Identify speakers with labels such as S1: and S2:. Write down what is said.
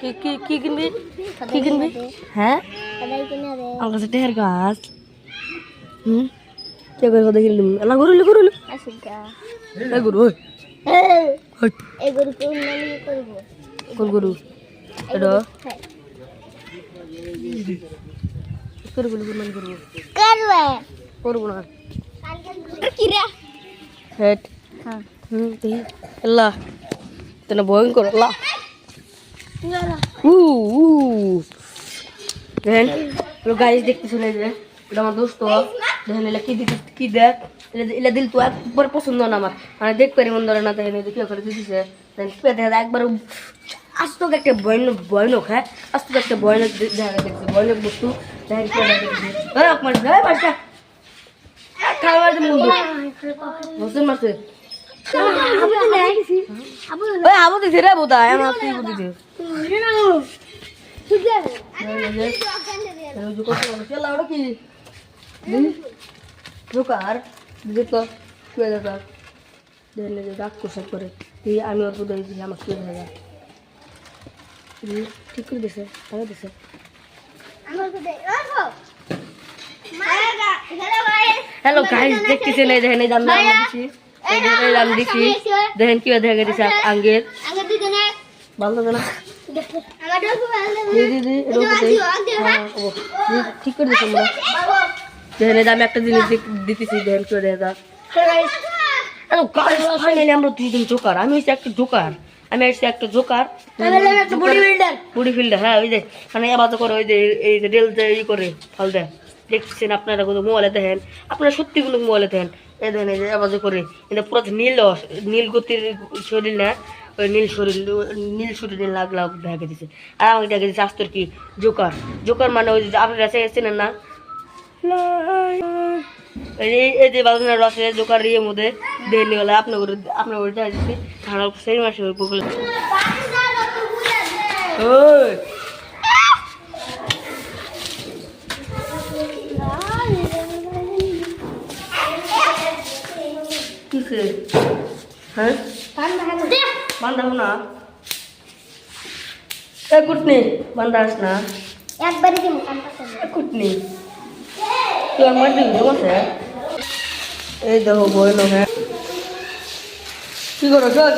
S1: কি কি কি কিনবি? কি কিনবি? হ্যাঁ? আমার কাছে টেহার গাছ। হুম? কে করে কথা কিনলি? না গরু গরু এই গরু ওই।
S2: এই গরু কোন
S1: গরু? এটা? করে করব
S2: করব
S1: না।
S2: কি
S1: হেট।
S2: হ্যাঁ।
S1: হুম দেখি। তেনা ভয়ঙ্কর দেখেন লোক গাইস দেখতে শুনে যে? এটা আমার দোস্ত। দেখেন এলা কি দিতে কি দেখ এলা দিল তো একবার পছন্দ না আমার। মানে দেখ পারি মন ধরে না দেখেন দেখি করে দিতেছে। দেখেন কি দেখা যায় একবার আস্ত একটা ভয়ানক ভয়ানক হ্যাঁ? আস্ত একটা ভয়ানক দেখা দেখছে ভয়ানক বস্তু। দেখেন কি দেখা দেখছে হ্যাঁ আপনার হ্যাঁ বাসা খাওয়ার মুন্ডু হোসেন মাসে
S2: আবু
S1: দিছে রে বোধা আমার তুই বুঝিছে
S2: ঠিক আছে
S1: জোকার দেখো শুয়ে দেখা দেখলে যে রাগ করে এই আমি ওর বুধ দিয়েছি আমার শুয়ে দেখা ঠিক করে দিছে ভালো দিছে হ্যালো গাইস দেখতেছেন এই দেখেন এই দাম দাম দিছি এই দাম দিছি দেখেন কি দেখে দিছে আঙ্গের ভালো লাগে না হ্যাঁ হ্যাঁ মানে আপনারা কোনো মোবাইলে দেখেন আপনারা সত্যি কোনো মোবাইলে দেখেন এই দেখেন এই যে আবার করে পুরো নীল নীল গতির শরীর না নীল শরীর, নীল শরীরে লাগ লাগ দেখে দিছে। আর আমাকে দেখে দিচ্ছে আস্তর কি? জোকার। জোকার মানে ওই যে আপনারা চেনেন না? এই যে- বাজানোর রসে জোকার ইয়ে মধ্যে দিয়ে নিয়ে গেলে। আপনার করে আপনার করে দেখা দিচ্ছি ঠান্ডা সেই মাসে ওই হ্যাঁ? বান্ধাবো এ কুটনি বান্ধাস না।
S2: একবারই দিমু কান্তা করবে
S1: এ কুটনি তুই আমার দিবি তোমার এই দেখো বই লোক। কি করো চল।